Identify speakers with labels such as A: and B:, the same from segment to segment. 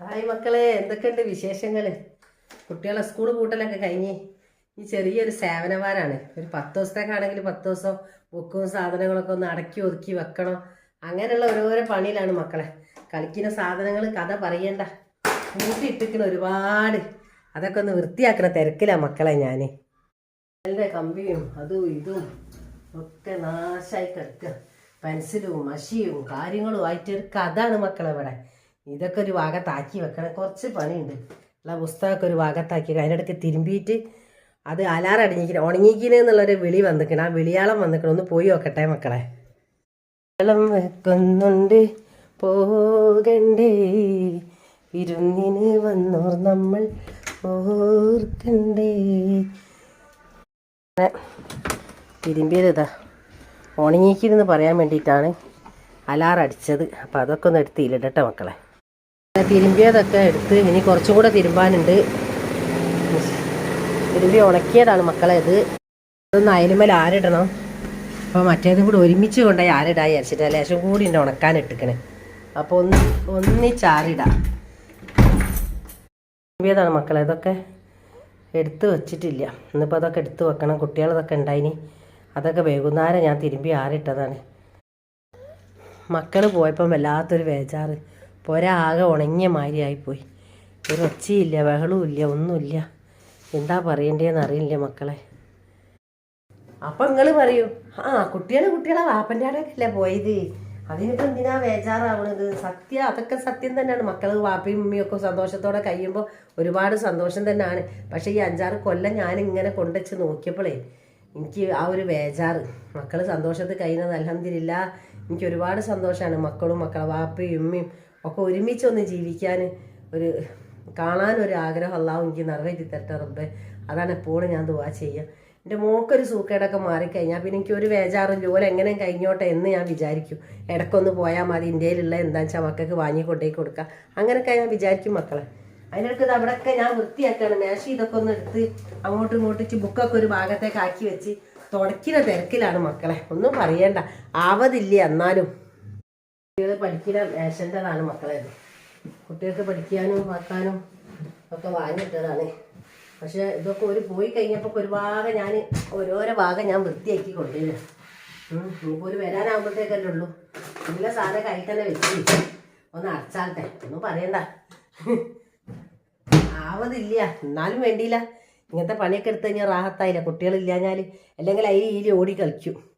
A: Hi മക്കളെ എന്തൊക്കെയുണ്ട് വിശേഷങ്ങൾ കുട്ടികളെ സ്കൂൾ കൂട്ടലൊക്കെ കഴിഞ്ഞ്. ഈ ചെറിയൊരു സേവനവാരാണ്. ഒരു പത്ത് ദിവസത്തേക്കാണെങ്കിൽ പത്ത് ദിവസം ബുക്കും സാധനങ്ങളൊക്കെ ഒന്ന് അടക്കി ഒതുക്കി വെക്കണം. അങ്ങനെയുള്ള ഓരോരോ പണിയിലാണ് മക്കളെ. കളിക്കുന്ന സാധനങ്ങൾ കഥ പറയണ്ട. കൂട്ടിയിട്ടിരിക്കുന്ന ഒരുപാട്. അതൊക്കെ ഒന്ന് വൃത്തിയാക്കണ തിരക്കിലാണ് മക്കളെ ഞാൻ എന്റെ കമ്പിയും അതും ഇതും ഒക്കെ നാശമായി കിടക്കുക പെൻസിലും മഷിയും കാര്യങ്ങളും ആയിട്ട് ഒരു കഥാണ് മക്കളെ ഇവിടെ. ഇതൊക്കെ ഒരു ഭാഗത്താക്കി വെക്കണം. കുറച്ച് പണിയുണ്ട്. ഉള്ള പുസ്തകമൊക്കെ ഒരു ഭാഗത്താക്കി അതിനിടയ്ക്ക് തിരുമ്പിയിട്ട് അത് അലാറം അടിഞ്ഞിക്കണം ഉണങ്ങിക്കണേ എന്നുള്ളൊരു വിളി വന്നിക്കണം ആ വിളിയാളം വന്നിക്കണം ഒന്ന് പോയി നോക്കട്ടെ മക്കളെ. വെള്ളം വെക്കുന്നുണ്ട്. പോകണ്ടേ. വിരുന്നിന് വന്നോർ നമ്മൾ ഓർക്കണ്ടേ. തിരുമ്പിയത് ഉണങ്ങിക്കിരുന്ന് പറയാൻ വേണ്ടിയിട്ടാണ് അലാറടിച്ചത് അപ്പം അപ്പോൾ അതൊക്കെ ഒന്ന് എടുത്ത് ഇല്ലിടട്ടെ മക്കളെ. തിരുമ്പിയതൊക്കെ എടുത്ത് ഇനി കുറച്ചും കൂടെ തിരുമ്പാനുണ്ട്. തിരുമ്പി ഉണക്കിയതാണ് മക്കളെ ഇത്. അതൊന്ന് അയലുമേൽ ആരിടണം. അപ്പോൾ മറ്റേതും കൂടി ഒരുമിച്ച് കൊണ്ടുപോയി ആരിടാ വിചാരിച്ചിട്ട്. ലേശം കൂടി ഉണ്ട് ഉണക്കാൻ ഇട്ടിക്കണേ. അപ്പോൾ ഒന്ന് ഒന്നിച്ചാറിടാം തിരുമ്പിയതാണ് മക്കളെ ഇതൊക്കെ. എടുത്ത് വെച്ചിട്ടില്ല. ഇന്നിപ്പോൾ അതൊക്കെ എടുത്ത് വെക്കണം. കുട്ടികളതൊക്കെ ഉണ്ടായിനി അതൊക്കെ വൈകുന്നേരം ഞാൻ തിരുമ്പി ആറിട്ടതാണ് മക്കൾ പോയപ്പം വല്ലാത്തൊരു ബേജാറ്. പൊരാകെ ഉണങ്ങിയ മാതിരി ആയിപ്പോയി. ഒരു ഒച്ചയില്ല ബഹളവും ഇല്ല ഒന്നുമില്ല. എന്താ പറയണ്ടേന്ന് അറിയില്ല മക്കളെ. അപ്പം നിങ്ങൾ പറയൂ ആ കുട്ടികൾ കുട്ടികളെ വാപ്പന്റെ അടക്കല്ലേ പോയത്? അതിനിപ്പോൾ എന്തിനാ വേജാറാവണത് സത്യ അതൊക്കെ സത്യം തന്നെയാണ്. മക്കൾ വാപ്പയും ഉമ്മയും ഒക്കെ സന്തോഷത്തോടെ കഴിയുമ്പോൾ ഒരുപാട് സന്തോഷം തന്നെയാണ്. പക്ഷേ ഈ അഞ്ചാറ് കൊല്ലം ഞാനിങ്ങനെ കൊണ്ടുവച്ച് നോക്കിയപ്പോഴേ എനിക്ക് ആ ഒരു വേജാറ് മക്കൾ സന്തോഷത്തിൽ കഴിയുന്നത് അലഹമില്ല എനിക്ക് ഒരുപാട് സന്തോഷമാണ് മക്കളും മക്കളെ വാപ്പയും ഉമ്മയും ഒക്കെ ഒരുമിച്ച് ഒന്ന് ജീവിക്കാൻ ഒരു കാണാനൊരു ആഗ്രഹം അല്ലാവും എനിക്ക് നിറവേറ്റി തരട്ടെ റബ്ബെ. അതാണ് എപ്പോഴും ഞാൻ ദുവാ ചെയ്യുക. എന്റെ മോക്കൊരു സൂക്കേടൊക്കെ മാറിക്കഴിഞ്ഞാൽ പിന്നെ എനിക്ക് ഒരു വേജാറും ജോലി എങ്ങനെ കഴിഞ്ഞോട്ടെ എന്ന് ഞാൻ വിചാരിക്കും. ഇടയ്ക്കൊന്ന് പോയാൽ മതി. ഇന്ത്യയിലുള്ള എന്താ വെച്ചാൽ മക്കൾക്ക് വാങ്ങി കൊണ്ടുപോയി കൊടുക്കുക അങ്ങനെയൊക്കെ ഞാൻ വിചാരിക്കും മക്കളെ. അതിനിടയ്ക്ക് അവിടെയൊക്കെ ഞാൻ വൃത്തിയാക്കാണ്. മേശ ഇതൊക്കെ ഒന്ന് എടുത്ത് അങ്ങോട്ടും ഇങ്ങോട്ടും ബുക്കൊക്കെ ഒരു ഭാഗത്തേക്ക് ആക്കി വെച്ച് തുടക്കിന തിരക്കിലാണ് മക്കളെ. ഒന്നും പറയണ്ട. ആവതില്ല എന്നാലും. കുട്ടികൾ പഠിക്കുന്ന മേശന്റെതാണ് മക്കളെ ഇത് കുട്ടികൾക്ക് പഠിക്കാനും വാക്കാനും ഒക്കെ വാങ്ങിയിട്ടതാണ് പക്ഷെ ഇതൊക്കെ ഒരു പോയി കഴിഞ്ഞപ്പോൾ ഒരു ഭാഗം ഞാൻ ഓരോരോ ഭാഗം ഞാൻ വൃത്തിയാക്കി കൊണ്ടുവരിക. നമുക്ക് ഒരു വരാനാകുമ്പോഴത്തേക്കല്ലേ ഉള്ളൂ. ഇതിലെ സാധനം കൈ തന്നെ വെച്ച്. ഒന്ന് അടച്ചാലത്തെ ഒന്നും പറയണ്ട. ആവതില്ല. എന്നാലും വേണ്ടിയില്ല. ഇങ്ങനത്തെ പണിയൊക്കെ എടുത്തു കഴിഞ്ഞാൽ റാഹത്തായില്ല. കുട്ടികളില്ലാഞ്ഞാൽ അല്ലെങ്കിൽ അതിൽ ഈ ഓടി കളിക്കും.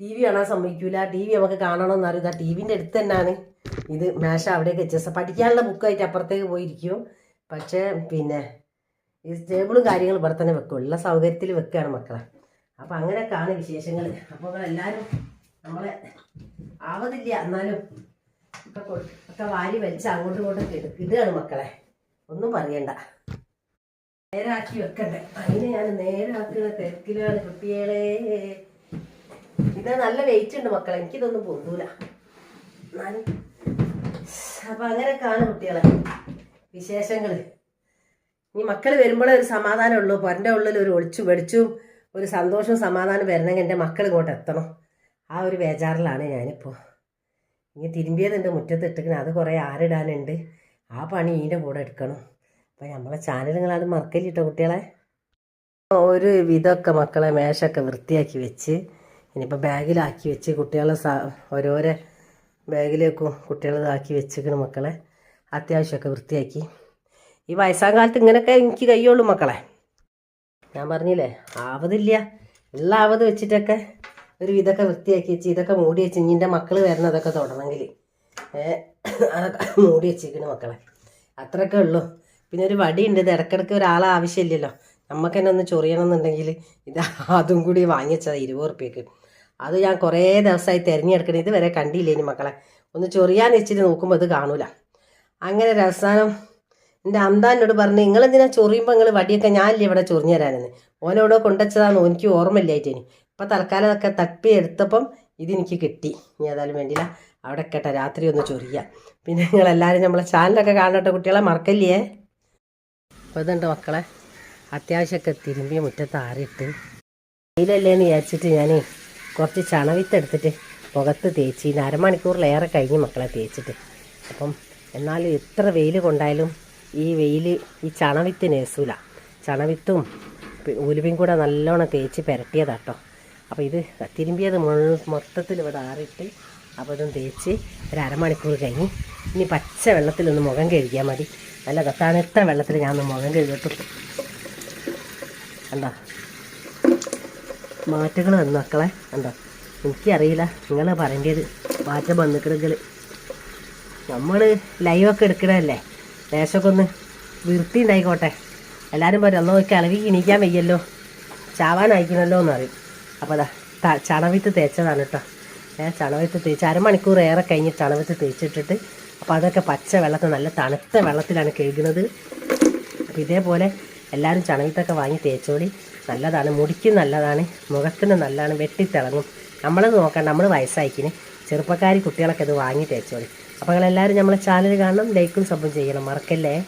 A: ടി വി കാണാൻ സമ്മതിക്കൂല. ടി വി നമുക്ക് കാണണമെന്ന് അറിയില്ല ടി വിന്റെ അടുത്ത് തന്നെയാണ്. ഇത് മേശ അവിടെയൊക്കെ വെച്ചത് പഠിക്കാനുള്ള ബുക്കായിട്ട് അപ്പുറത്തേക്ക് പോയിരിക്കും. പക്ഷേ പിന്നെ ഈ ടേബിളും കാര്യങ്ങളും ഇവിടെ തന്നെ വെക്കും. ഉള്ള സൗകര്യത്തിൽ വെക്കുകയാണ് മക്കളെ. അപ്പോൾ അങ്ങനെയൊക്കെയാണ് വിശേഷങ്ങൾ അപ്പോൾ എല്ലാവരും നമ്മളെ ആവതില്ല. എന്നാലും ഒക്കെ ഒക്കെ വാരി വലിച്ച് അങ്ങോട്ടും ഇങ്ങോട്ടും ഇട- ഇടുകയാണ് മക്കളെ. ഒന്നും പറയണ്ട. നേരാക്കി വെക്കണ്ടേ അതിന് ഞാൻ നേരാക്കുന്ന തിരക്കിലാണ് കുട്ടികളെ. ഇത് നല്ല വെയിറ്റ് ഉണ്ട് മക്കളെ. എനിക്കിതൊന്നും പൊന്തൂല. എന്നാലും അപ്പൊ അങ്ങനെയൊക്കെയാണ് കുട്ടികളെ വിശേഷങ്ങൾ ഈ മക്കൾ വരുമ്പോഴേ ഒരു സമാധാനം ഉള്ളൂ പൊരന്റെ ഉള്ളിൽ ഒരു ഒളിച്ചു വെടിച്ചും ഒരു സന്തോഷവും സമാധാനം വരണമെങ്കിൽ എന്റെ മക്കൾ ഇങ്ങോട്ട് എത്തണം. ആ ഒരു ബേജാറിലാണ് ഞാനിപ്പോൾ ഇനി തിരുമ്പിയതുണ്ട് മുറ്റത്ത് ഇട്ടിക്കണം അത് കുറേ ആരിടാനുണ്ട് ആ പണി ഇതിന്റെ കൂടെ എടുക്കണം. അപ്പം നമ്മളെ നിങ്ങളത് മറക്കല്ലിട്ടോ കുട്ടികളെ? ഒരു വിധമൊക്കെ മക്കളെ മേശൊക്കെ വൃത്തിയാക്കി വെച്ച് ഇനിയിപ്പോൾ ബാഗിലാക്കി വെച്ച് കുട്ടികളെ സാ ഓരോരോ ബാഗിലേക്കും കുട്ടികളതാക്കി വെച്ചേക്കണം മക്കളെ. അത്യാവശ്യമൊക്കെ വൃത്തിയാക്കി. ഈ വയസ്സാം കാലത്ത് ഇങ്ങനെയൊക്കെ എനിക്ക് കഴിയുള്ളൂ മക്കളെ. ഞാൻ പറഞ്ഞില്ലേ ആവതില്ല. ഉള്ള ആവത് വെച്ചിട്ടൊക്കെ ഒരു ഇതൊക്കെ വൃത്തിയാക്കി വെച്ച് ഇതൊക്കെ മൂടി വെച്ച് ഇഞ്ഞിന്റെ മക്കൾ വരുന്നതൊക്കെ ഏഹ് അതൊക്കെ മൂടി വെച്ചേക്കണം മക്കളെ. അത്രയൊക്കെ ഉള്ളൂ. പിന്നെ ഒരു വടിയുണ്ട് ഇത് ഇടയ്ക്കിടയ്ക്ക് ഒരാളെ ആവശ്യമില്ലല്ലോ. നമുക്ക് തന്നെ ഒന്ന് ചൊറിയണം എന്നുണ്ടെങ്കിൽ ഇത് അതും കൂടി വാങ്ങിച്ചത് ഇരുപത് റുപ്യക്ക് അത് ഞാൻ കുറേ ദിവസമായി തിരഞ്ഞെടുക്കണം. ഇതുവരെ കണ്ടില്ല ഇനി മക്കളെ? ഒന്ന് ചൊറിയാൻ വെച്ചിട്ട് നോക്കുമ്പോൾ അത് കാണൂല. അങ്ങനെ അവസാനം എന്റെ അന്താനോട് പറഞ്ഞു നിങ്ങൾ എന്തിനാ ചൊറിയുമ്പോൾ നിങ്ങൾ വടിയൊക്കെ ഞാനില്ല ഇവിടെ ചൊറിഞ്ഞു ഓനോടോ കൊണ്ടുവച്ചതാണെന്ന് എനിക്ക് ഓർമ്മയില്ലായിട്ട് ഇനി. ഇപ്പം തൽക്കാലം അതൊക്കെ തപ്പി എടുത്തപ്പം ഇതെനിക്ക് കിട്ടി. ഇനി ഏതായാലും വേണ്ടില്ല അവിടെ കേട്ടോ രാത്രി ഒന്ന് ചൊറിയാം. പിന്നെ നിങ്ങളെല്ലാവരും നമ്മളെ ചാനലൊക്കെ കാണട്ടെ കുട്ടികളെ? മറക്കല്ലേ? അപ്പോൾ ഇതുണ്ട് മക്കളെ. അത്യാവശ്യമൊക്കെ തിരുമ്പിയ മുറ്റത്ത് ആറിയിട്ട്. വെയിലല്ലേന്ന് വിചാരിച്ചിട്ട് ഞാൻ കുറച്ച് ചണവിത്തെടുത്തിട്ട് പുകത്ത് തേച്ച് ഇന്ന് അരമണിക്കൂറിലേറെ കഴിഞ്ഞ് മക്കളെ തേച്ചിട്ട്. അപ്പം എന്നാലും എത്ര വെയിൽ കൊണ്ടായാലും ഈ വെയിൽ ഈ ചണവിത്ത് നേസൂല. ചണവിത്തും ഉലുവയും കൂടെ നല്ലോണം തേച്ച് പുരട്ടിയതാട്ടോ. അപ്പോൾ ഇത് തിരുമ്പിയത് മുഴു മൊത്തത്തിൽ ഇവിടെ ആറിയിട്ട് അപ്പോൾ ഇതും തേച്ച് ഒരു അരമണിക്കൂർ കഴിഞ്ഞ് ഇനി പച്ച വെള്ളത്തിലൊന്ന് മുഖം കഴുകിയാൽ മതി. നല്ല തണുത്ത വെള്ളത്തിൽ ഞാൻ ഒന്ന് മുഖം കഴുകട്ടു കണ്ടോ? മാറ്റങ്ങൾ വന്നു മക്കളെ. എന്താ എനിക്കറിയില്ല. നിങ്ങൾ പറയേണ്ടത് മാറ്റം വന്നിക്കണെങ്കിൽ നമ്മൾ ലൈവൊക്കെ എടുക്കണല്ലേ ലേശമൊക്കെ ഒന്ന് വൃത്തി ഉണ്ടായിക്കോട്ടെ. എല്ലാവരും പറയും ഒന്നോ കിളവി അളവി എണീക്കാൻ വയ്യല്ലോ. ചാവാനായിക്കണല്ലോ എന്ന് പറയും. അപ്പോൾ അതാ ചണവിത്ത് തേച്ചതാണ് കേട്ടോ. ഏ ചണവിത്ത് തേച്ച് അരമണിക്കൂർ ഏറെ കഴിഞ്ഞ് ചണവിത്ത് തേച്ചിട്ടിട്ട് അപ്പോൾ അതൊക്കെ പച്ച വെള്ളത്തിൽ നല്ല തണുത്ത വെള്ളത്തിലാണ് കഴുകുന്നത്. അപ്പോൾ ഇതേപോലെ എല്ലാവരും ചണവിത്തൊക്കെ വാങ്ങി തേച്ചോളി. നല്ലതാണ്. മുടിക്ക് നല്ലതാണ്. മുഖത്തിന് നല്ലതാണ്. വെട്ടിത്തിളങ്ങും. നമ്മളത് നോക്കാം നമ്മൾ വയസ്സായിക്കിന്. ചെറുപ്പക്കാരി കുട്ടികളൊക്കെ ഇത് വാങ്ങി തേച്ചോളി. അപ്പോൾ നിങ്ങളെല്ലാവരും നമ്മളെ ചാനൽ കാണണം ലൈക്കും സബും ചെയ്യണം. മറക്കല്ലേ?